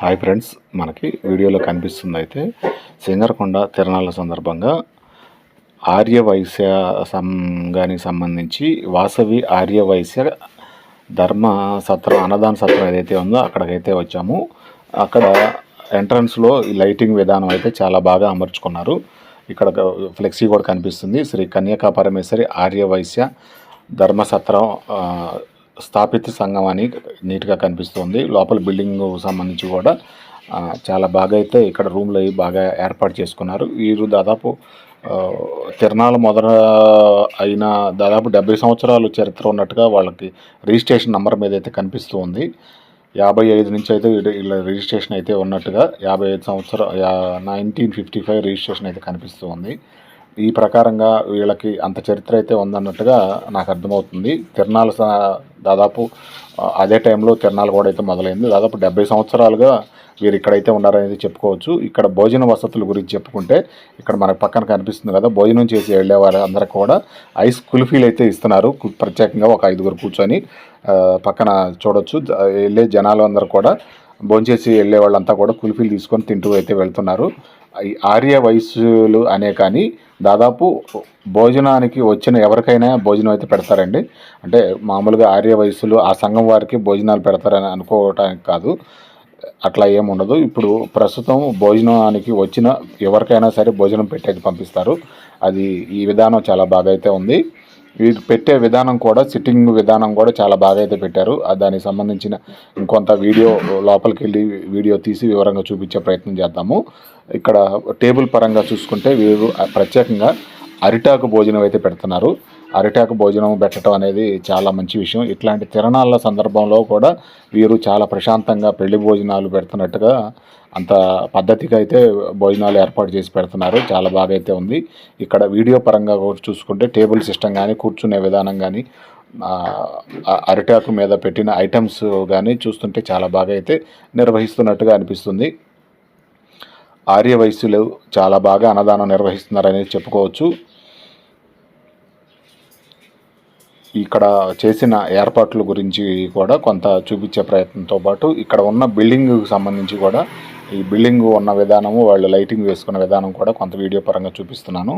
Hi friends మనకి వీడియోలో కనిపిస్తుంది అయితే సింగరకొండ తిరణాల సందర్భంగా ఆర్య వైశ్య సంఘానికి సంబంధించి వాసవి ఆర్య వైశ్య ధర్మ సత్రం అన్నదాన సత్రం ఏదైతే ఉందో అక్కడికైతే వచ్చాము. అక్కడ ఎంట్రన్స్లో ఈ లైటింగ్ విధానం అయితే చాలా బాగా అమర్చుకున్నారు. ఇక్కడ ఫ్లెక్సీ కూడా కనిపిస్తుంది. శ్రీ కన్యకా పరమేశ్వరి ఆర్య వైశ్య ధర్మసత్రం స్థాపిత సంఘం అని నీట్గా కనిపిస్తుంది. లోపల బిల్డింగ్ సంబంధించి కూడా చాలా బాగా అయితే ఇక్కడ రూమ్లు అవి బాగా ఏర్పాటు చేసుకున్నారు. వీరు దాదాపు ఆ, తిరణాల అయిన దాదాపు డెబ్బై సంవత్సరాలు చరిత్ర ఉన్నట్టుగా వాళ్ళకి రిజిస్ట్రేషన్ నెంబర్ మీద అయితే కనిపిస్తూ ఉంది. యాభై ఐదు నుంచి అయితే వీళ్ళ- రిజిస్ట్రేషన్ అయితే ఉన్నట్టుగా యాభై ఐదు సంవత్సరం నైన్టీన్ ఫిఫ్టీ ఫైవ్ రిజిస్ట్రేషన్ అయితే కనిపిస్తూ ఉంది. ఈ ప్రకారంగా వీళ్ళకి అంత చరిత్ర అయితే ఉందన్నట్టుగా నాకు అర్థమవుతుంది. తిరణాలు స- దాదాపు అదే టైంలో తిరణాలు కూడా అయితే మొదలైంది. దాదాపు డెబ్బై సంవత్సరాలుగా వీరు ఇక్కడైతే ఉన్నారనేది చెప్పుకోవచ్చు. ఇక్కడ భోజన వసతుల గురించి చెప్పుకుంటే ఇక్కడ మనకు పక్కన కనిపిస్తుంది కదా భోజనం చేసి వెళ్ళే వారు కూడా ఐస్ కుల్ఫీలు అయితే ఇస్తున్నారు. ప్రత్యేకంగా ఒక ఐదుగురు కూర్చొని పక్కన చూడొచ్చు. వెళ్ళే జనాలు అందరూ కూడా భోంచేసి వెళ్ళే వాళ్ళంతా కూడా కుల్ఫీలు తీసుకొని తింటూ అయితే వెళ్తున్నారు. ఆర్య వయస్సులు అనే కానీ దాదాపు భోజనానికి వచ్చిన ఎవరికైనా భోజనం అయితే పెడతారండి. అంటే మామూలుగా ఆర్య వయస్సులు ఆ సంఘం వారికి భోజనాలు పెడతారని అనుకోవటానికి కాదు. అట్లా ఏముండదు ఇప్పుడు ప్రస్తుతం భోజనానికి వచ్చిన ఎవరికైనా సరే భోజనం పెట్టేది పంపిస్తారు. అది ఈ విధానం చాలా బాగా అయితే ఉంది. వీరు పెట్టే విధానం కూడా సిట్టింగ్ విధానం కూడా చాలా బాగా అయితే పెట్టారు. దానికి సంబంధించిన ఇంకొంత వీడియో లోపలికి వెళ్ళి వీడియో తీసి వివరంగా చూపించే ప్రయత్నం చేద్దాము. ఇక్కడ టేబుల్ పరంగా చూసుకుంటే వీరు ప్రత్యేకంగా అరిటాకు భోజనం అయితే పెడుతున్నారు. అరిటాకు భోజనం పెట్టడం అనేది చాలా మంచి విషయం. ఇట్లాంటి తిరణాల సందర్భంలో కూడా వీరు చాలా ప్రశాంతంగా పెళ్ళి భోజనాలు పెడుతున్నట్టుగా అంత పద్ధతిగా అయితే భోజనాలు ఏర్పాటు చేసి పెడుతున్నారు. చాలా బాగా అయితే ఉంది. ఇక్కడ వీడియో పరంగా చూసుకుంటే టేబుల్ సిస్టమ్ కానీ కూర్చునే విధానం కానీ అరిటాకు మీద పెట్టిన ఐటమ్స్ కానీ చూస్తుంటే చాలా బాగా అయితే నిర్వహిస్తున్నట్టుగా అనిపిస్తుంది. ఆర్య వయస్సులు చాలా బాగా అన్నదానం నిర్వహిస్తున్నారనేది చెప్పుకోవచ్చు. ఇక్కడ చేసిన ఏర్పాట్ల గురించి కూడా కొంత చూపించే ప్రయత్నంతో పాటు ఇక్కడ ఉన్న బిల్డింగ్ సంబంధించి కూడా ఈ బిల్డింగ్ ఉన్న విధానము వాళ్ళు లైటింగ్ వేసుకున్న విధానం కూడా కొంత వీడియో పరంగా చూపిస్తున్నాను.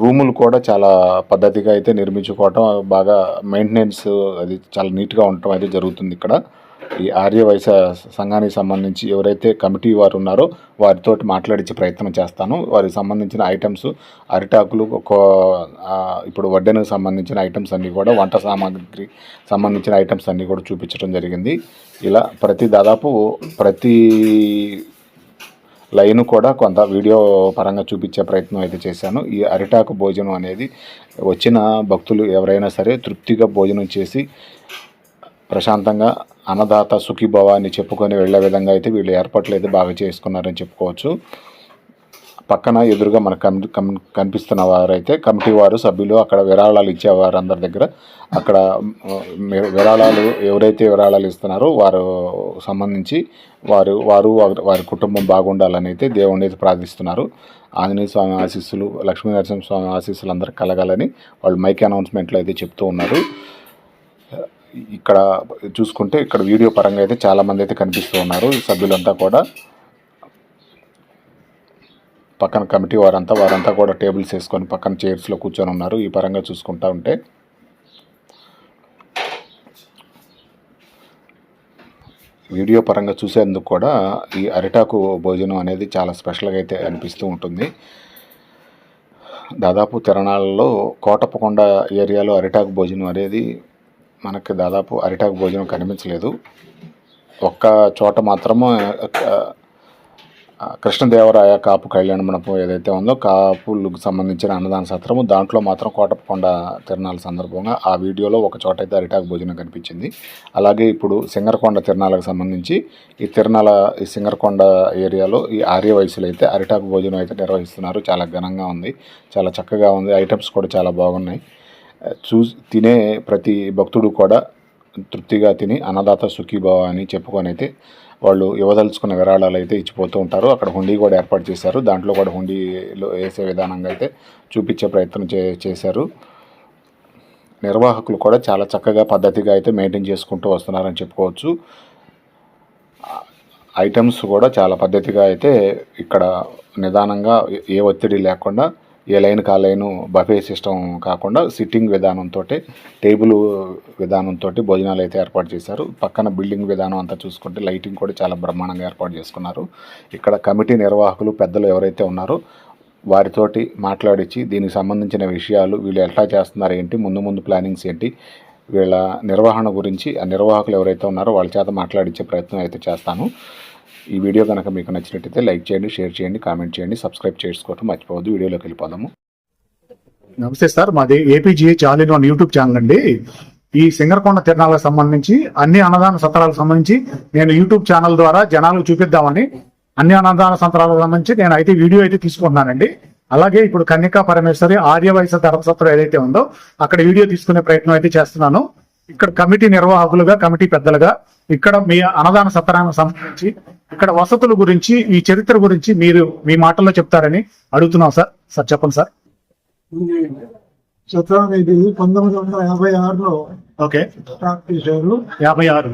రూములు కూడా చాలా పద్ధతిగా అయితే నిర్మించుకోవటం బాగా మెయింటెనెన్స్ అది చాలా నీట్గా ఉండటం అయితే జరుగుతుంది ఇక్కడ. ఈ ఆర్య సంఘానికి సంబంధించి ఎవరైతే కమిటీ వారు ఉన్నారో వారితో మాట్లాడించే ప్రయత్నం చేస్తాను. వారికి సంబంధించిన ఐటమ్స్ అరిటాకులు ఒక ఇప్పుడు వడ్డెనకు సంబంధించిన ఐటమ్స్ అన్నీ కూడా వంట సామాగ్రి సంబంధించిన ఐటమ్స్ అన్నీ కూడా చూపించడం జరిగింది. ఇలా ప్రతి దాదాపు ప్రతి లైన్ కూడా కొంత వీడియో పరంగా చూపించే ప్రయత్నం అయితే చేశాను. ఈ అరిటాకు భోజనం అనేది వచ్చిన భక్తులు ఎవరైనా సరే తృప్తిగా భోజనం చేసి ప్రశాంతంగా అన్నదాత సుఖీభవ అని చెప్పుకొని వెళ్ళే విధంగా అయితే వీళ్ళు ఏర్పాట్లు అయితే బాగా చేసుకున్నారని చెప్పుకోవచ్చు. పక్కన ఎదురుగా మనకు కనిపిస్తున్న వారైతే కమిటీ వారు సభ్యులు అక్కడ విరాళాలు ఇచ్చేవారు అందరి దగ్గర అక్కడ విరాళాలు ఎవరైతే విరాళాలు ఇస్తున్నారో వారు సంబంధించి వారు వారు వారి- కుటుంబం బాగుండాలని అయితే దేవుడిని అయితే ప్రార్థిస్తున్నారు. ఆంజనేయ స్వామి ఆశీస్సులు లక్ష్మీ నరసింహ స్వామి ఆశీస్సులు అందరికి కలగాలని వాళ్ళు మైక్ అనౌన్స్మెంట్లో అయితే చెప్తూ ఉన్నారు. ఇక్కడ చూసుకుంటే ఇక్కడ వీడియో పరంగా అయితే చాలా మంది అయితే కనిపిస్తూ ఉన్నారు సభ్యులంతా కూడా. పక్కన కమిటీ వారంతా వారంతా కూడా టేబుల్స్ వేసుకొని పక్కన చైర్స్లో కూర్చొని ఉన్నారు ఈ పరంగా చూసుకుంటా ఉంటే. వీడియో పరంగా చూసేందుకు కూడా ఈ అరిటాకు భోజనం అనేది చాలా స్పెషల్గా అయితే అనిపిస్తూ ఉంటుంది. దాదాపు తిరణాలలో కోటప్పకొండ ఏరియాలో అరిటాకు భోజనం అనేది మనకి దాదాపు అరిటాకు భోజనం కనిపించలేదు. ఒక్క చోట మాత్రము కృష్ణదేవరాయ కాపు కళ్యాణ మండపం ఏదైతే ఉందో కాపులకు సంబంధించిన అన్నదాన సత్రము దాంట్లో మాత్రం కోటప్పకొండ తిరణాల సందర్భంగా ఆ వీడియోలో ఒక చోట అయితే అరిటాకు భోజనం కనిపించింది. అలాగే ఇప్పుడు సింగరకొండ తిరణాలకు సంబంధించి ఈ తిరణాల ఈ సింగరకొండ ఏరియాలో ఈ ఆర్య వయసులు అయితే అరిటాకు భోజనం అయితే నిర్వహిస్తున్నారు. చాలా ఘనంగా ఉంది చాలా చక్కగా ఉంది ఐటమ్స్ కూడా చాలా బాగున్నాయి. చూ తినే ప్రతి భక్తుడు కూడా తృప్తిగా తిని అన్నదాత సుఖీభావ అని చెప్పుకొని అయితే వాళ్ళు ఇవ్వదలుచుకున్న విరాళాలు అయితే ఇచ్చిపోతూ ఉంటారు. అక్కడ హుండీ కూడా ఏర్పాటు చేశారు. దాంట్లో కూడా హుండీలో వేసే విధానంగా అయితే చూపించే ప్రయత్నం చే చేశారు. నిర్వాహకులు కూడా చాలా చక్కగా పద్ధతిగా అయితే మెయింటైన్ చేసుకుంటూ వస్తున్నారని చెప్పుకోవచ్చు. ఐటమ్స్ కూడా చాలా పద్ధతిగా అయితే ఇక్కడ నిదానంగా ఏ ఒత్తిడి లేకుండా ఏ లైన్ కా లైను బఫే సిస్టమ్ కాకుండా సిట్టింగ్ విధానంతో టేబుల్ విధానంతో భోజనాలు అయితే ఏర్పాటు చేశారు. పక్కన బిల్డింగ్ విధానం అంతా చూసుకుంటే లైటింగ్ కూడా చాలా బ్రహ్మాండంగా ఏర్పాటు చేసుకున్నారు. ఇక్కడ కమిటీ నిర్వాహకులు పెద్దలు ఎవరైతే ఉన్నారో వారితోటి మాట్లాడించి దీనికి సంబంధించిన విషయాలు వీళ్ళు ఎట్లా చేస్తున్నారు ఏంటి ముందు ముందు ప్లానింగ్స్ ఏంటి వీళ్ళ నిర్వహణ గురించి ఆ నిర్వాహకులు ఎవరైతే ఉన్నారో వాళ్ళ చేత మాట్లాడించే ప్రయత్నం అయితే చేస్తాను. ఈ వీడియో కనుక మీకు నచ్చినట్టయితే లైక్ చేయండి షేర్ చేయండి కామెంట్ చేయండి సబ్స్క్రైబ్ చేసుకోవటం మర్చిపోవద్దు. వీడియోలోకి వెళ్ళిపోదాము. నమస్తే సార్ మాది ఏపీజీ చాలీన్ వన్ యూట్యూబ్ ఛానల్ అండి. ఈ సింగరకొండ తిరణాలకు సంబంధించి అన్ని అన్నదాన సత్రాలకు సంబంధించి నేను యూట్యూబ్ ఛానల్ ద్వారా జనాలకు చూపిద్దామని అన్ని అన్నదాన సంతరాలకు సంబంధించి నేను అయితే వీడియో అయితే తీసుకుంటున్నానండి. అలాగే ఇప్పుడు కన్యకా పరమేశ్వరి ఆర్యవయస ధర్మసత్రం ఏదైతే ఉందో అక్కడ వీడియో తీసుకునే ప్రయత్నం అయితే చేస్తున్నాను. ఇక్కడ కమిటీ నిర్వాహకులుగా కమిటీ పెద్దలుగా ఇక్కడ మీ అన్నదాన సత్రానికి సంబంధించి ఇక్కడ వసతుల గురించి ఈ చరిత్ర గురించి మీరు మీ మాటల్లో చెప్తారని అడుగుతున్నాం సార్. సార్ చెప్పండి సార్. ఇది పంతొమ్మిది వందల యాభై ఆరులో ఓకే. స్టార్ట్ చేశారు యాభై ఆరు.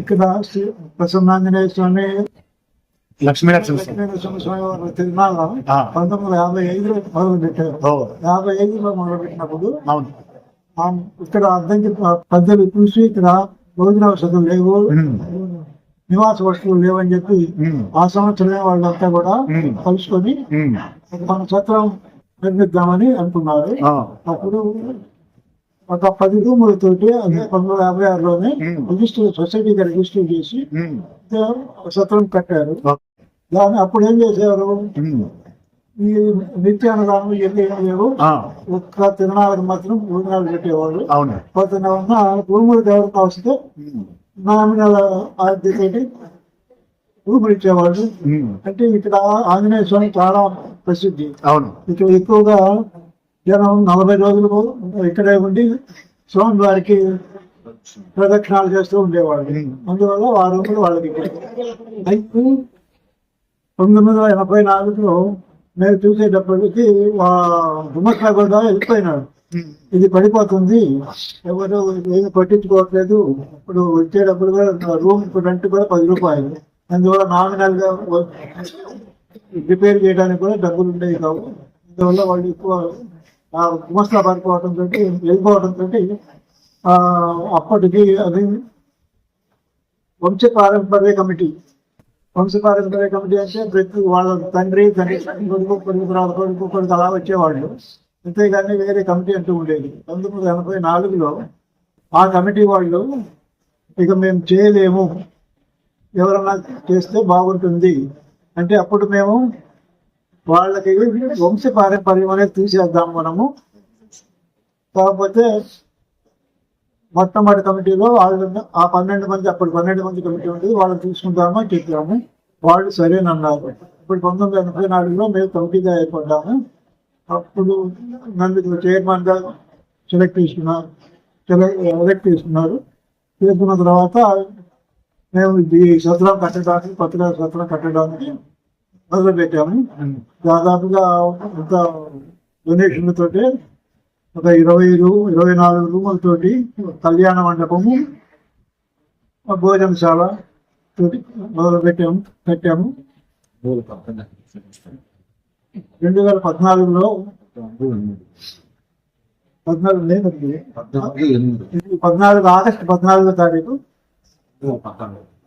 ఇక్కడ ప్రసన్నాంజనేయ స్వామి లక్ష్మీ నరసింహ స్వామి. వారి తిరునాళ్ళ. పంతొమ్మిది వందల యాభై ఐదులో మొదలు పెట్టారు యాభై ఐదులో మొదలు పెట్టినప్పుడు అవును ఇక్కడ అద్దంకి పద్ధతులు చూసి ఇక్కడ భోజన వసతులు లేవు నివాస వస్తువులు లేవని చెప్పి ఆ సంవత్సరమే వాళ్ళంతా కూడా. కలుసుకొని మన సత్రం నిర్మిద్దామని అనుకున్నారు. అప్పుడు ఒక పది రూములతోటి అదే పంతొమ్మిది వందల యాభై ఆరులోనే. రిజిస్టర్ సొసైటీగా రిజిస్టర్ చేసి సత్రం కట్టారు. దాన్ని అప్పుడు ఏం చేసేవారు ఈ నిత్యాన్నదానం ఇవన్నీ ఏం లేవు. ఒక్క తిరణాలకు మాత్రం భోజనాలు పెట్టేవాళ్ళు. అవును. పోతున్న వల్ల రూములు ఎవరికి వస్తే నామినల్ ఉమ్, అంటే ఇక్కడ ఆంజనేయ స్వామి చాలా ప్రసిద్ధి. అవును. ఇక్కడ ఎక్కువగా జనం నలభై రోజులు ఇక్కడే ఉండి స్వామి వారికి ప్రదక్షిణాలు చేస్తూ ఉండేవాళ్ళు. అందువల్ల వారు వాళ్ళకి. అయితే పంతొమ్మిది వందల ఎనభై నాలుగులో మేము చూసేటప్పటికి గుమ్మట్ల కూడా వెళ్ళిపోయినాడు. Hmm. ఇది పడిపోతుంది. ఎవరు ఏమి పట్టించుకోవట్లేదు. ఇప్పుడు వచ్చేటప్పుడు కూడా రూమ్ రెంట్ కూడా పది రూపాయలు. అందువల్ల నామినల్గా రిపేర్ చేయడానికి కూడా డబ్బులు ఉండేవి కావు. అందువల్ల వాళ్ళు ఎక్కువ ఆ గుమస్తా పడిపోవడం తోటి వెళ్ళిపోవడం తోటి ఆ, అప్పటికి అది వంశ పారంపర్య కమిటీ. వంశ పారంపర్య కమిటీ అంటే ప్రతి వాళ్ళ తండ్రి తండ్రి కొడుకు కొడుకు తర్వాత కొడుకు కొడుకు అలా వచ్చేవాళ్ళు. అంతేగాని వేరే కమిటీ అంటూ ఉండేది. పంతొమ్మిది వందల ఎనభై నాలుగులో ఆ కమిటీ వాళ్ళు ఇక మేము చేయలేము. ఎవరన్నా చేస్తే బాగుంటుంది. అంటే అప్పుడు మేము వాళ్ళకి వంశ పారంపర్యం అనేది తీసేద్దాం మనము. కాకపోతే మొట్టమొదటి కమిటీలో వాళ్ళు ఆ పన్నెండు మంది అప్పుడు పన్నెండు మంది కమిటీ ఉండేది. వాళ్ళని తీసుకుంటామని చెప్పాము. వాళ్ళు సరేనన్నారు. ఇప్పుడు పంతొమ్మిది వందల ఎనభై నాలుగులో మేము కమిటీగా ఏర్పడ్డాము. అప్పుడు నన్ను చైర్మన్గా సెలెక్ట్ చేసుకున్నారు. సెలెక్ట్ చేసుకున్నారు. చేసుకున్న తర్వాత మేము ఈ సత్రం కట్టడానికి పత్రికా సత్రం కట్టడానికి మొదలు పెట్టాము. దాదాపుగా ఇంత డొనేషన్లతో ఒక ఇరవై రూ ఇరవై నాలుగు రూములతోటి కళ్యాణ మండపము భోజనశాల తోటి మొదలు పెట్టాము కట్టాము రెండు వేల పద్నాలుగులో పద్నాలుగు లేదు ఇది పద్నాలుగు ఆగస్టు పద్నాలుగో తారీఖు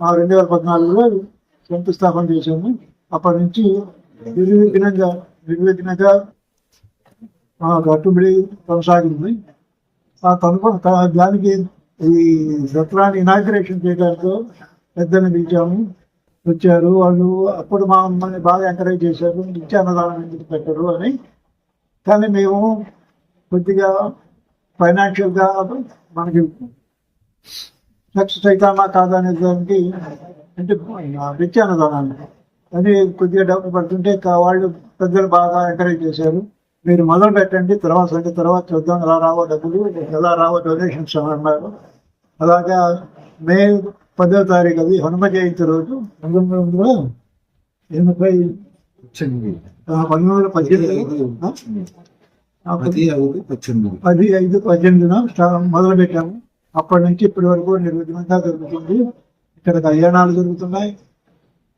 ఆ రెండు వేల పద్నాలుగులో శంకుస్థాపన చేశాము. అప్పటి నుంచి నిర్విఘ్నంగా నిర్విఘ్నంగా ఆ కట్టుబడి కొనసాగింది. ఆ కనుక దానికి ఈ సత్రాన్ని ఇనాగ్రేషన్ చేయడానికి పెద్దలు పిలిచాము. వచ్చారు. వాళ్ళు అప్పుడు మా మమ్మల్ని బాగా ఎంకరేజ్ చేశారు. నిత్యాన్నదానం ఎందుకు పెట్టరు అని. కానీ మేము కొద్దిగా ఫైనాన్షియల్గా మనకి సక్సెస్ అవుతామా కాదా అనే దానికి అంటే నిత్యాన్నదానాన్ని అని కొద్దిగా డబ్బు పడుతుంటే వాళ్ళు పెద్దలు బాగా ఎంకరేజ్ చేశారు. మీరు మొదలు పెట్టండి తర్వాత సంగతి తర్వాత చూద్దాం ఎలా రావో డబ్బులు ఎలా రావో డొనేషన్స్ అని అన్నారు. అలాగా మే పదో తారీఖు అది హనుమ జయంతి రోజు పంతొమ్మిది వందల ఎనభై పంతొమ్మిది వందల పద్దెనిమిది. పది ఐదు పద్దెనిమిది. పద్దెనిమిదిన మొదలు పెట్టాము అప్పటి నుంచి ఇప్పటి వరకు నిర్విఘ్నంగా జరుగుతుంది. ఇక్కడ కళ్యాణాలు జరుగుతున్నాయి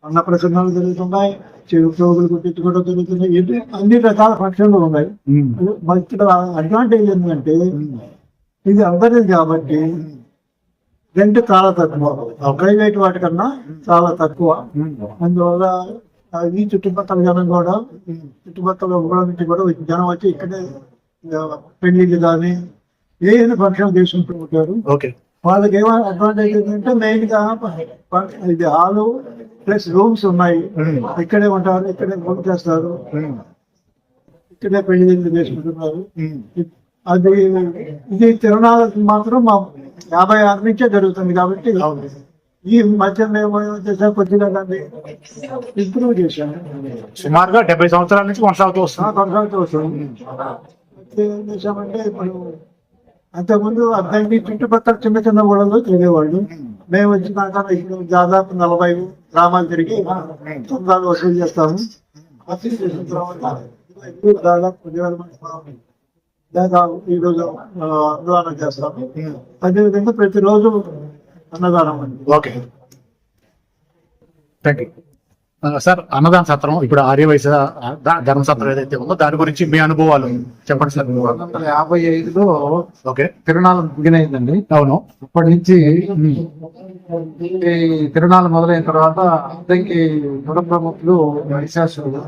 అన్న ప్రసంగాలు జరుగుతున్నాయి చెవి చోగులు కుట్టించుకోవడం జరుగుతున్నాయి ఇది అన్ని రకాల ఫంక్షన్లు ఉన్నాయి. ఇక్కడ అడ్వాంటేజ్ ఏంటంటే ఇది అందరిది కాబట్టి రెంట్ చాలా తక్కువ. ప్రైవేట్ వాటికన్నా చాలా తక్కువ. అందువల్ల ఈ చుట్టుపక్కల జనం కూడా చుట్టుపక్కల ఊళ్ళ నుంచి కూడా జనం వచ్చి ఇక్కడే పెళ్ళిళ్ళు కానీ ఏ ఫంక్షన్ చేసుకుంటూ ఉంటారు. వాళ్ళకి ఏమో అడ్వాంటేజ్ ఏంటంటే మెయిన్గా ఇది హాలు ప్లస్ రూమ్స్ ఉన్నాయి. ఇక్కడే ఉంటారు ఇక్కడే ఫోన్ చేస్తారు ఇక్కడే పెళ్ళి చేసుకుంటున్నారు. అది ఇది తిరునాళ్ళకి మాత్రం మా యాభై ఆరు నుంచే జరుగుతుంది కాబట్టి ఈ మధ్య మేము చేసా కొద్దిగా దాన్ని ఇంప్రూవ్ చేశాము సుమారుగా డెబ్బై సంవత్సరాల నుంచి కొనసాగుతూ వస్తుంది. కొనసాగుతూ వస్తుంది. అయితే ఏం చేశామంటే ఇప్పుడు అంతకుముందు అద్దంకి చుట్టుపక్కల చిన్న చిన్న ఊళ్ళలో తిరిగేవాళ్ళు. మేము వచ్చినాక ఇప్పుడు దాదాపు నలభై గ్రామాలు తిరిగి చందాలు వసూలు చేస్తాము. వసూలు చేసిన తర్వాత దాదాపు పదివేల మంది స్వామి దాదాపు ఈ రోజు ఆ, అన్నదానం చేస్తాము అదేవిధంగా ప్రతిరోజు అన్నదానం అండి. ఓకే. థ్యాంక్ యూ సార్ అన్నదాన సత్రం ఇప్పుడు ఆర్యవైశ్య ధర్మ సత్రం ఏదైతే ఉందో దాని గురించి మీ అనుభవాలు చెప్పండి సార్. పంతొమ్మిది వందల యాభై ఐదులో ఓకే. తిరునాళ్ళ బిగినైందండి అవును. అప్పటి నుంచి తిరునాళ్ళు మొదలైన తర్వాత అద్దంకి పుర ప్రముఖులు వైశాసులు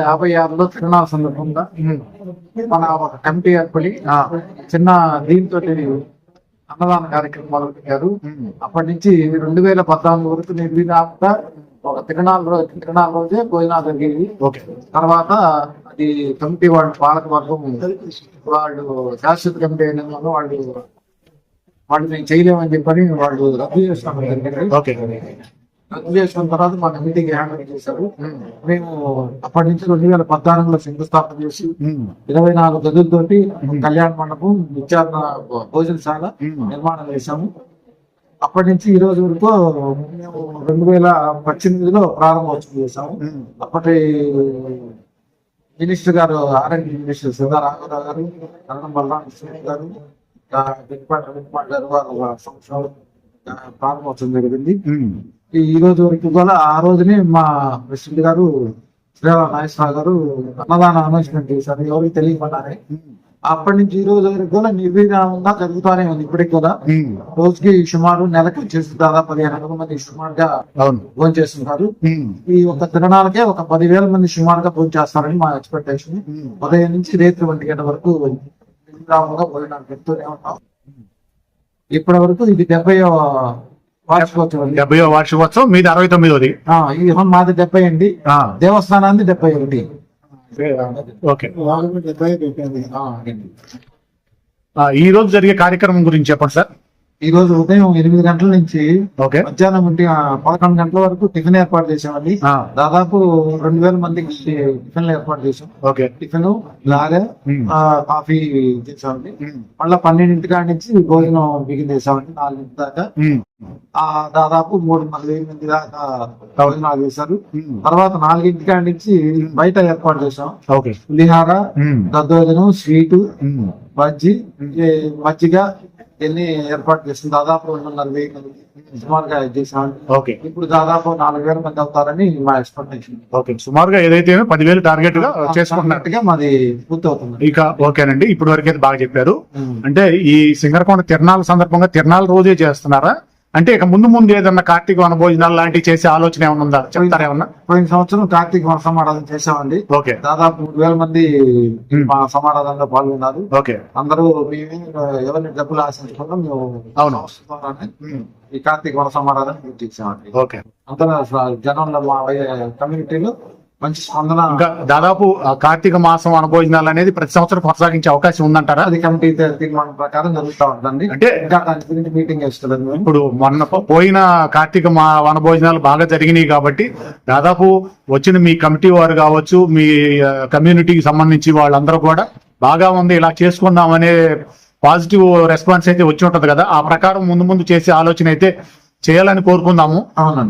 యాభై ఆరులో తిరునాళ్ళ సందర్భంగా మన ఒక కమిటీ ఏర్పడి చిన్న దీంతో అన్నదాన కార్యక్రమం మొదలు పెట్టారు అప్పటి నుంచి రెండు వేల పద్నాలుగు వరకు నిర్విరామంగా ఒక తిరునాళ్ళ రోజు తిరునాళ్ళ రోజే భోజనాలు జరిగేవి. ఓకే. తర్వాత అది కమిటీ వాళ్ళు పాలక వర్గం వాళ్ళు శాశ్వత కమిటీ అయిన వాళ్ళు వాళ్ళు మేము చేయలేమని చెప్పని వాళ్ళు రద్దు జరిగింది. ఓకే. రద్దు చేసుకున్న తర్వాత మా కమిటీకి హ్యాండ్ చేశారు. మేము. అప్పటి నుంచి రెండు వేల పద్నాలుగులో శంకుస్థాపన చేసి ఇరవై నాలుగు గదులతోటి కళ్యాణ మండపం విచారణ భోజనశాల నిర్మాణం చేశాము. అప్పటి నుంచి ఈ రోజు వరకు మేము రెండు వేల పద్దెనిమిదిలో ప్రారంభోత్సవం చేశాము. అప్పటి మినిస్టర్ గారు ఆరోగ్య మినిస్టర్ సిద్ధారామరావు గారు కరణం బలరామకృష్ణ గారు వెంకపాటి వెంకపాటి గారు వాళ్ళ సంవత్సరాలు ఆ, ప్రారంభోత్సవం జరిగింది. ఈ రోజు వరకు కూడా ఆ రోజునే మా ప్రెసిడెంట్ గారు శ్రీరామ నాగేశ్వరరావు గారు అన్నదాన అనౌన్స్మెంట్ చేశారు. ఎవరికి తెలియకుండానే. అప్పటి నుంచి ఈ రోజు వరకు కూడా నిర్విరామంగా జరుగుతూనే ఉంది ఇప్పటికి కూడా. రోజుకి సుమారు నెలకు వచ్చేసి దాదాపు పదిహేను వందల మంది సుమారుగా భోజనం చేస్తున్నారు. ఈ ఒక తిరణాలకే ఒక పదివేల మంది సుమారుగా భోజనం చేస్తారని మా ఎక్స్పెక్టేషన్ ఉదయం నుంచి రేత్రి ఒంటి గంట వరకు నిర్విరామంగా భోజనాలు పెడుతూనే ఉంటాం ఇప్పటి వరకు ఇది డెబ్బై. డెబ్బై వార్షికోత్సవం మీది అరవై తొమ్మిదోది. ఆ, ఇది మాది డెబ్బై అండి ఆ, దేవస్థానాన్ని డెబ్బై ఒకటి. ఓకే. ఈ రోజు జరిగే కార్యక్రమం గురించి చెప్పండి సార్. ఈ రోజు ఉదయం ఎనిమిది గంటల నుంచి ఓకే. మధ్యాహ్నం ఆ, పదకొండు గంటల వరకు టిఫిన్ ఏర్పాటు చేసామండి దాదాపు రెండు వేల మందికి టిఫిన్లు ఏర్పాటు చేసాం ఓకే. టిఫిన్ లాగా కాఫీ చేసామండి. మళ్ళీ పన్నెండింటి కాడి నుంచి భోజనం బిగిన్ చేసామండి నాలుగింటి దాకా. దాదాపు మూడున్నర వేల మంది దాకా భోజనాలు చేశారు. తర్వాత నాలుగింటి కాడి నుంచి బయట ఏర్పాటు చేసాం ఓకే. పులిహార. దద్దోజనం స్వీటు. బజ్జి మజ్జిగ ఇవన్నీ ఏర్పాటు చేసింది? దాదాపు రెండున్నర వెయ్యి మంది సుమారుగా చేసామండి ఓకే. ఇప్పుడు దాదాపు నాలుగు వేల మంది అవుతారని మా ఎక్స్పెక్టేషన్. ఓకే. సుమారుగా ఏదైతే పదివేలు టార్గెట్గా చేసుకున్నట్టుగా మాది పూర్తి అవుతుంది ఇక ఓకేనండి. ఇప్పుడు వరకు అయితే బాగా చెప్పారు. అంటే ఈ సింగరకొండ తిరణాల సందర్భంగా తిరణాల రోజే చేస్తున్నారా? అంటే ఇక ముందు ముందు ఏదన్నా కార్తీక వన భోజనాలు లాంటివి చేసే ఆలోచన ఏమైనా ఉందా? చెప్తారా ఏమన్నా? పోయిన సంవత్సరం కార్తీక వన సమారాధన చేసామండి ఓకే. దాదాపు మూడు వేల మంది మా సమారాధనలో పాల్గొన్నారు. ఓకే. అందరూ మేమే ఎవరిని డబ్బులు ఆశించకుండా మేము అవును. ఈ కార్తీక వన సమారాధన పూర్తి చేసామండి ఓకే. అసలు జనంలో మా కమ్యూనిటీలో మంచి స్పందన ఇంకా దాదాపు కార్తీక మాసం వన భోజనాలు అనేది ప్రతి సంవత్సరం కొనసాగించే అవకాశం ఉందంటారా? అది కమిటీ తీర్మానం ప్రకారం జరుగుతూ ఉంటుందండి అంటే ఇంకా దాని గురించి మీటింగ్ వేస్తుంది మేము ఇప్పుడు మొన్న పోయిన కార్తీక మా వన భోజనాలు బాగా జరిగినాయి కాబట్టి దాదాపు వచ్చిన మీ కమిటీ వారు కావచ్చు మీ కమ్యూనిటీకి సంబంధించి వాళ్ళందరూ కూడా బాగా ఉంది ఇలా చేసుకుందాం అనే పాజిటివ్ రెస్పాన్స్ అయితే వచ్చి ఉంటది కదా. ఆ ప్రకారం ముందు ముందు చేసే ఆలోచన అయితే చేయాలని కోరుకుందాము.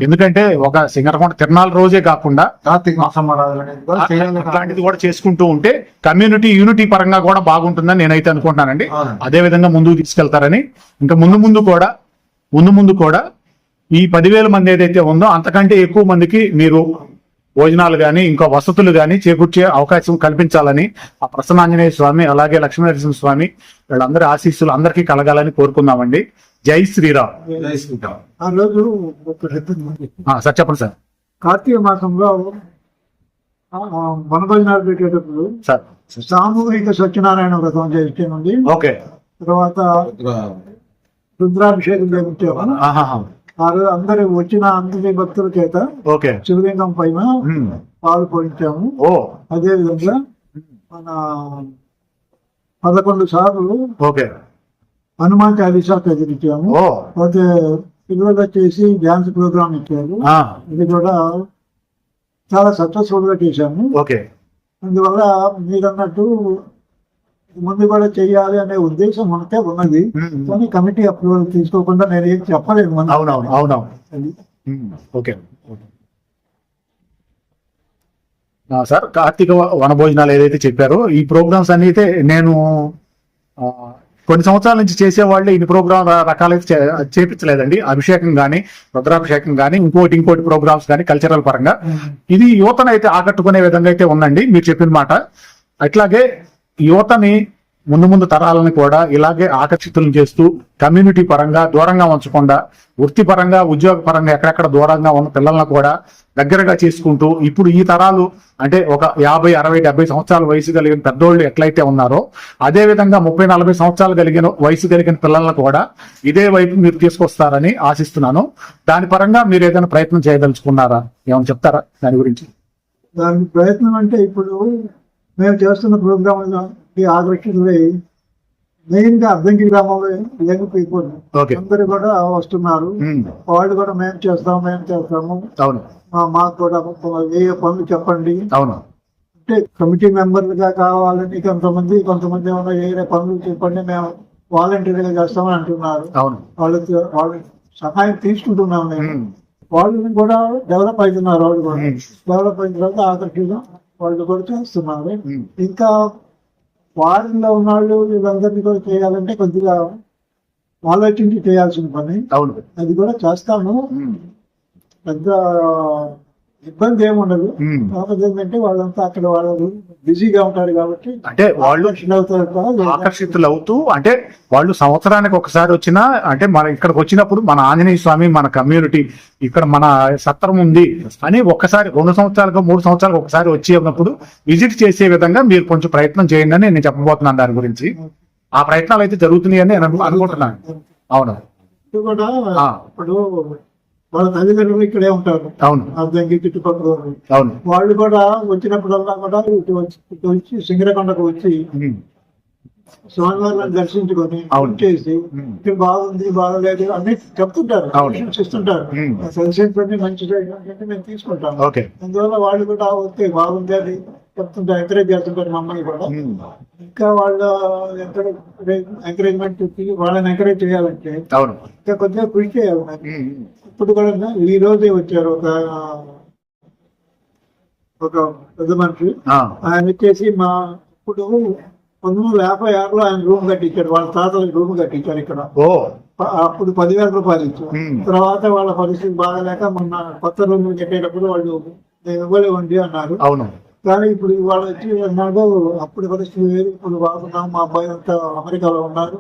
ఎందుకంటే ఒక సింగరకొండ తిరణాల రోజే కాకుండా కార్తీక మాసం సమారాధన అనేది కూడా చేసుకుంటూ ఉంటే కమ్యూనిటీ యూనిటీ పరంగా కూడా బాగుంటుందని నేనైతే అనుకుంటున్నానండి. అదే విధంగా ముందుకు తీసుకెళ్తారని. ఇంకా ముందు ముందు కూడా ముందు ముందు కూడా ఈ పదివేల మంది ఏదైతే ఉందో అంతకంటే ఎక్కువ మందికి మీరు భోజనాలు కానీ ఇంకా వసతులు కానీ చేకూర్చే అవకాశం కల్పించాలని ఆ ప్రసన్నాంజనేయ స్వామి అలాగే లక్ష్మీనరసింహ స్వామి వీళ్ళందరి ఆశీస్సులు అందరికీ కలగాలని కోరుకుందామండి. జై శ్రీరామ్. ఆ రోజు సార్ చెప్పండి సార్. కార్తీక మాసంలో వనభోజనాలు పెట్టేటప్పుడు సామూహిక సత్యనారాయణ వ్రతం చేయించండి ఓకే. తర్వాత రుద్రాభిషేకం రోజు అందరి వచ్చిన అందరి భక్తుల చేత ఓకే. శివలింగం పైన. పాలు పోయించాము. ఓ. అదే విధంగా మన పదకొండు సార్లు ఓకే. హనుమాన్ చాలీసా చదివించాము ఓ. పోతే పిల్లలు వచ్చేసి డ్యాన్స్ ప్రోగ్రామ్ ఇచ్చారు ఇది కూడా చాలా సక్సెస్ఫుల్గా చేశాము. ఓకే. అందువల్ల మీరు అన్నట్టు ముందు కూడా చేయాలి అనే ఉద్దేశం మనకే ఉన్నది. కానీ కమిటీ అప్రూవల్ తీసుకోకుండా నేను ఏం ఉమ్, ఓకే. సార్ కార్తీక వనభోజనాలు ఏదైతే చెప్పారో ఈ ప్రోగ్రామ్స్ అన్ని అయితే నేను కొన్ని సంవత్సరాల నుంచి చేసేవాళ్ళు ఇన్ని ప్రోగ్రామ్ రకాలైతే చేపించలేదండి. అభిషేకం కానీ రుద్రాభిషేకం కానీ ఇంకోటి ఇంకోటి ప్రోగ్రామ్స్ కానీ కల్చరల్ పరంగా. ఇది యువతను అయితే ఆకట్టుకునే విధంగా అయితే ఉందండి మీరు చెప్పిన మాట. అట్లాగే యువతని ముందు ముందు తరాలను కూడా ఇలాగే ఆకర్షితులను చేస్తూ కమ్యూనిటీ పరంగా దూరంగా ఉంచకుండా వృత్తిపరంగా ఉద్యోగ పరంగా ఎక్కడెక్కడ దూరంగా ఉన్న పిల్లలను కూడా దగ్గరగా చేసుకుంటూ ఇప్పుడు ఈ తరాలు అంటే ఒక యాభై అరవై డెబ్బై సంవత్సరాల వయసు కలిగిన పెద్దోళ్ళు ఎట్లయితే ఉన్నారో అదే విధంగా ముప్పై నలభై సంవత్సరాలు కలిగిన వయసు కలిగిన పిల్లలను కూడా ఇదే వైపు మీరు తీసుకొస్తారని ఆశిస్తున్నాను. దాని పరంగా మీరు ఏదైనా ప్రయత్నం చేయదలుచుకున్నారా? ఏమైనా చెప్తారా దాని గురించి? దాని ప్రయత్నం అంటే ఇప్పుడు మేము చేస్తున్న ప్రోగ్రామ్ ఆకర్షితులై మెయిన్గా అద్దంకి గ్రామంలో యంగ్ పీపుల్ అందరు కూడా వస్తున్నారు. వాళ్ళు కూడా మేము చేస్తాం మేము చేస్తాము. అవును. మా- మాకు కూడా ఏ పనులు చెప్పండి. అవును. అంటే కమిటీ మెంబర్లుగా కావాలని కొంతమంది కొంతమంది ఏమన్నా ఏ పనులు చెప్పండి మేము వాలంటీర్గా చేస్తామని అంటున్నారు. అవును. వాళ్ళకి వాళ్ళ సహాయం తీసుకుంటున్నాం మేము. వాళ్ళు కూడా డెవలప్ అవుతున్నారు వాళ్ళు కూడా. డెవలప్ అయిన తర్వాత ఆకర్షణ వాళ్ళు కూడా చేస్తున్నారు. ఇంకా వారిలో ఉన్న వాళ్ళు వీళ్ళందరినీ కూడా చేయాలంటే కొద్దిగా ఆలోచించి చేయాల్సిన పని. అవును. అది కూడా చేస్తాము ఉమ్, పెద్ద ఇబ్బంది ఏముండదు. కాకపోతే ఏంటంటే వాళ్ళంతా అక్కడ వాళ్ళు బిజీగా ఉంటారు కాబట్టి అంటే వాళ్ళు ఆకర్షితులు అవుతూ అంటే వాళ్ళు సంవత్సరానికి ఒకసారి వచ్చినా అంటే మన ఇక్కడికి వచ్చినప్పుడు మన ఆంజనేయ స్వామి మన కమ్యూనిటీ ఇక్కడ మన సత్రం ఉంది అని ఒక్కసారి రెండు సంవత్సరాలకు మూడు సంవత్సరాలకు ఒకసారి వచ్చి ఉన్నప్పుడు విజిట్ చేసే విధంగా మీరు కొంచెం ప్రయత్నం చేయండి అని నేను చెప్పబోతున్నాను దాని గురించి. ఆ ప్రయత్నాలు అయితే జరుగుతున్నాయని నేను అను- అనుకుంటున్నాను. అవును. ఇప్పుడు వాళ్ళ తల్లిదండ్రులు ఇక్కడే ఉంటారు. అవును. అర్థంకి చుట్టుపక్కల. అవును. వాళ్ళు కూడా వచ్చినప్పుడల్లా కూడా ఇటు వచ్చి ఇటు వచ్చి సింగరకొండకు వచ్చి స్వామివారిని దర్శించుకొని. చేసి. ఇక్కడ బాగుంది బాగలేదు అన్ని చెప్తుంటారు. అవును. సజెషన్స్ అన్ని మంచి మేము తీసుకుంటాం అందువల్ల వాళ్ళు కూడా ఓకే బాగుంది అని చెప్తుంటారు ఎంకరేజ్ చేస్తుంటారు మమ్మల్ని కూడా. ఇంకా వాళ్ళ ఎంకరేజ్మెంట్ వాళ్ళని ఎంకరేజ్ చేయాలంటే ఇంకా కొద్దిగా కృషి చేయాలి ఇప్పుడు కూడా ఈ రోజే వచ్చారు ఒక ఒక పెద్ద మనిషి. ఆయన వచ్చేసి మా ఇప్పుడు పంతొమ్మిది వందల యాభై ఆరులో ఆయన రూమ్ కట్టించారు వాళ్ళ తాతలకు రూమ్ కట్టించారు ఇక్కడ. అప్పుడు పదివేల రూపాయలు ఇచ్చారు. తర్వాత వాళ్ళ పరిస్థితి బాగాలేక మొన్న కొత్త రూమ్ కట్టేటప్పుడు వాళ్ళు ఇవ్వలేవండి అన్నారు. అవును. కానీ ఇప్పుడు వాళ్ళు వచ్చి అన్నాడు అప్పుడు పరిస్థితి ఇప్పుడు బాగున్నాం మా అబ్బాయి అంతా అమెరికాలో ఉన్నారు.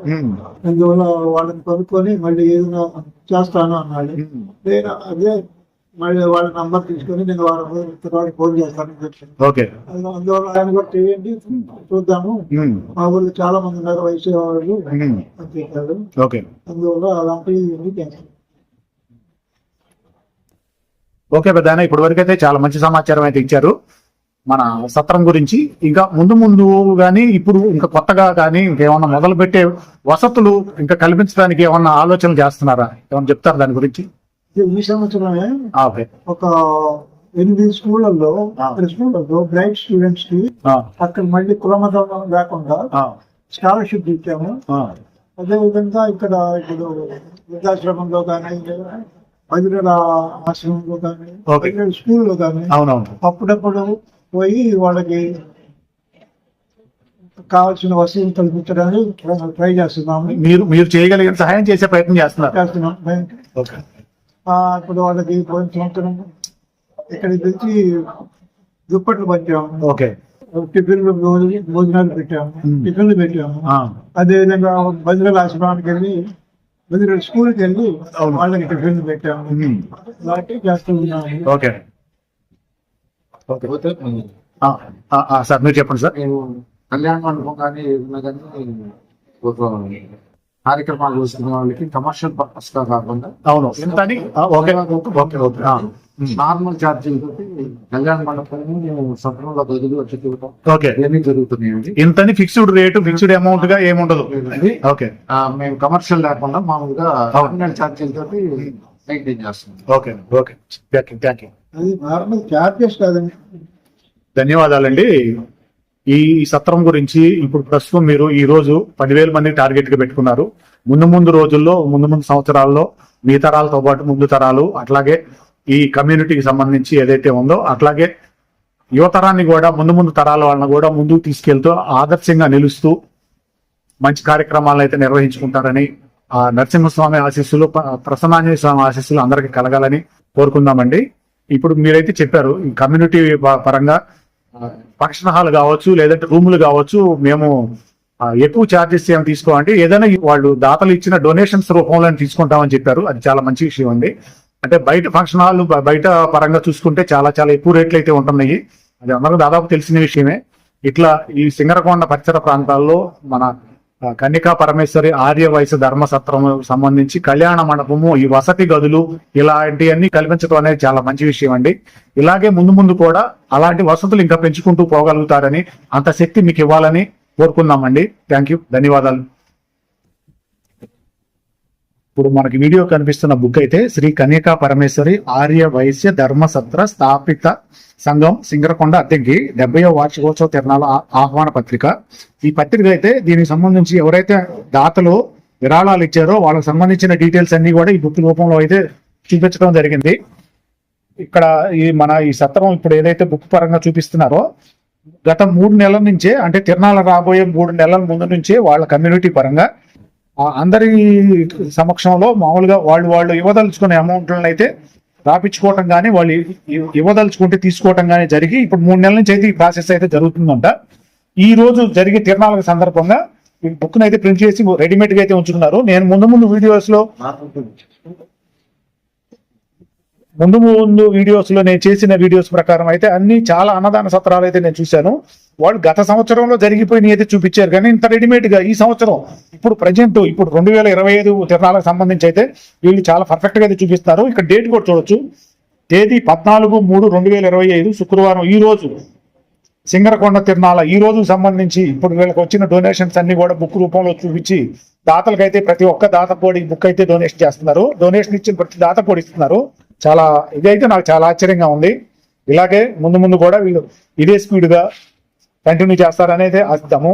అందువల్ల వాళ్ళని కొనుక్కొని మళ్ళీ ఏదైనా చేస్తాను అన్నాడు. నేను అదే మళ్ళీ వాళ్ళ నంబర్ తీసుకొని నేను వాళ్ళ తర్వాత ఫోన్ చేస్తాను అందువల్ల ఆయన కూడా చేయండి. చూద్దాము. మా ఊళ్ళో చాలా మంది ఉన్నారు. వయసు వాళ్ళు అని చెప్పారు అందువల్ల అలాంటివి చేస్తాను. ఓకే పెద్దాయన ఇప్పటి వరకు అయితే చాలా మంచి సమాచారం అయితే ఇచ్చారు. మన సత్రం గురించి. ఇంకా ముందు ముందు గానీ ఇప్పుడు ఇంకా కొత్తగా కానీ ఇంకేమన్నా మొదలు పెట్టే వసతులు ఇంకా కల్పించడానికి ఏమన్నా ఆలోచనలు చేస్తున్నారా? ఏమన్నా చెప్తారా దాని గురించి? ఈ సంవత్సరమే ఒక ఎనిమిది స్కూళ్ళల్లో. స్కూళ్ళల్లో బ్రైట్ స్టూడెంట్స్కి అక్కడ మళ్ళీ కులమతం లేకుండా స్కాలర్షిప్ ఇచ్చాము. ఆ, అదే విధంగా ఇక్కడ ఇప్పుడు వృద్ధాశ్రమంలో కానీ పదివేల ఆశ్రమంలో కానీ స్కూల్లో కానీ అవునవును. అప్పుడప్పుడు పోయి వాళ్ళకి కావాల్సిన వసతులు కల్పించడానికి ట్రై చేస్తున్నాము మీరు మీరు చేయగలిగిన సహాయం చేసే ప్రయత్నం చేస్తున్నారు. చేస్తున్నాం. ఇప్పుడు వాళ్ళకి పోయిన సంవత్సరం ఇక్కడికి తెచ్చి దుప్పట్లు పట్టాము ఓకే. టిఫిన్లు భోజ- భోజనాలు పెట్టాము. టిఫిన్లు పెట్టాము. అదేవిధంగా బదిరల ఆశ్రమానికి వెళ్ళి బదిరల స్కూల్కి వెళ్ళి. వాళ్ళకి టిఫిన్లు పెట్టాము. ఉమ్, ఇలాంటివి చేస్తూ ఉన్నాము ఓకే. సార్ మీరు చెప్పండి సార్. నేను కళ్యాణ మండపం కానీ ఏదైనా కానీ ఒక కార్యక్రమాలు చేసుకునే వాళ్ళకి కమర్షియల్ పర్పస్గా కాకుండా అవును. నార్మల్ ఛార్జీలు తోటి కళ్యాణ మండపాన్ని సత్రంలో గదులు వచ్చి ఇవన్నీ జరుగుతున్నాయండి ఇంతని ఫిక్స్డ్ రేటు ఫిక్స్డ్ అమౌంట్గా ఏముండదు ఓకే. మేము కమర్షియల్ లేకుండా మామూలుగా ఛార్జీల తోటి మెయింటైన్ చేస్తున్నాం. Okay. Okay. Thank you thank you అది నార్మల్ చార్జెస్ కాదండి. ధన్యవాదాలండి. ఈ సత్రం గురించి ఇప్పుడు ప్రస్తుతం మీరు ఈ రోజు పదివేల మంది టార్గెట్గా పెట్టుకున్నారు. ముందు ముందు రోజుల్లో ముందు ముందు సంవత్సరాల్లో మీ తరాలతో పాటు ముందు తరాలు అట్లాగే ఈ కమ్యూనిటీకి సంబంధించి ఏదైతే ఉందో అట్లాగే యువతరాన్ని కూడా ముందు ముందు తరాల వాళ్ళని కూడా ముందుకు తీసుకెళ్తూ ఆదర్శంగా నిలుస్తూ మంచి కార్యక్రమాలను అయితే నిర్వహించుకుంటారని ఆ నరసింహస్వామి ఆశీస్సులు ప- స్వామి ఆశీస్సులు అందరికీ కలగాలని కోరుకుందామండి. ఇప్పుడు మీరైతే చెప్పారు కమ్యూనిటీ ప- పరంగా ఫంక్షన్ హాల్ కావచ్చు లేదంటే రూములు కావచ్చు మేము ఎక్కువ ఛార్జెస్ ఏమి తీసుకోమంటే ఏదైనా వాళ్ళు దాతలు ఇచ్చిన డొనేషన్స్ రూపంలో తీసుకుంటామని చెప్పారు. అది చాలా మంచి విషయం అండి. అంటే బయట ఫంక్షన్ హాల్ బయట పరంగా చూసుకుంటే చాలా చాలా ఎక్కువ రేట్లు అయితే ఉంటున్నాయి. అది అందరూ దాదాపు తెలిసిన విషయమే. ఇట్లా ఈ సింగరకొండ పరిసర ప్రాంతాల్లో మన ఆ, కన్యకా పరమేశ్వరి ఆర్య వయసు ధర్మసత్రం సంబంధించి కళ్యాణ మండపము ఈ వసతి గదులు ఇలాంటివన్నీ కల్పించడం అనేది చాలా మంచి విషయం అండి. ఇలాగే ముందు ముందు కూడా అలాంటి వసతులు ఇంకా పెంచుకుంటూ పోగలుగుతారని అంత శక్తి మీకు ఇవ్వాలని కోరుకుందామండి. థ్యాంక్ యూ ధన్యవాదాలు. ఇప్పుడు మనకి వీడియో కనిపిస్తున్న బుక్ అయితే శ్రీ కన్యకా పరమేశ్వరి ఆర్య వైశ్య ధర్మసత్ర స్థాపిత సంఘం సింగరకొండ అద్దెంకి డెబ్బయో వార్షికోత్సవ తిరణాల ఆహ్వాన పత్రిక. ఈ పత్రిక అయితే దీనికి సంబంధించి ఎవరైతే దాతలు విరాళాలు ఇచ్చారో వాళ్ళకి సంబంధించిన డీటెయిల్స్ అన్ని కూడా ఈ బుక్ రూపంలో అయితే చూపించడం జరిగింది. ఇక్కడ ఈ మన ఈ సత్రం ఇప్పుడు ఏదైతే బుక్ పరంగా చూపిస్తున్నారో గత మూడు నెలల నుంచే అంటే తిరణాల రాబోయే మూడు నెలల ముందు నుంచే వాళ్ళ కమ్యూనిటీ పరంగా అందరి సమక్షంలో మామూలుగా వాళ్ళు వాళ్ళు ఇవ్వదలుచుకునే అమౌంట్లను అయితే రాపించుకోవటం కానీ వాళ్ళు ఇవ్వదలుచుకుంటే తీసుకోవటం కానీ జరిగి ఇప్పుడు మూడు నెలల నుంచి అయితే ఈ ప్రాసెస్ అయితే జరుగుతుందంట. ఈ రోజు జరిగే తిరణాల సందర్భంగా ఈ బుక్ అయితే ప్రింట్ చేసి రెడీమేడ్గా అయితే ఉంచుకున్నారు. నేను ముందు ముందు వీడియోస్లో ముందు ముందు వీడియోస్లో నేను చేసిన వీడియోస్ ప్రకారం అయితే అన్ని చాలా అన్నదాన సత్రాలు అయితే నేను చూశాను. వాళ్ళు గత సంవత్సరంలో జరిగిపోయినవి అయితే చూపించారు. కానీ ఇంత రెడీమేడ్గా ఈ సంవత్సరం ఇప్పుడు ప్రజెంట్ ఇప్పుడు రెండు వేల ఇరవై ఐదు తిరణాలకు సంబంధించి అయితే వీళ్ళు చాలా పర్ఫెక్ట్గా అయితే చూపిస్తారు ఇక్కడ డేట్ కూడా చూడొచ్చు. తేదీ పద్నాలుగు మూడు రెండు వేల ఇరవై ఐదు శుక్రవారం ఈ రోజు సింగరకొండ తిరణాల ఈ రోజు సంబంధించి ఇప్పుడు వీళ్ళకి వచ్చిన డొనేషన్స్ అన్ని కూడా బుక్ రూపంలో చూపించి దాతలకైతే ప్రతి ఒక్క దాత కోడి బుక్ అయితే డొనేషన్ చేస్తున్నారు. డొనేషన్ ఇచ్చిన ప్రతి దాత కోడి ఇస్తున్నారు. చాలా ఇదైతే నాకు చాలా ఆశ్చర్యంగా ఉంది. ఇలాగే ముందు ముందు కూడా వీళ్ళు ఇదే స్పీడ్గా కంటిన్యూ చేస్తారనేది ఆశిద్దాము.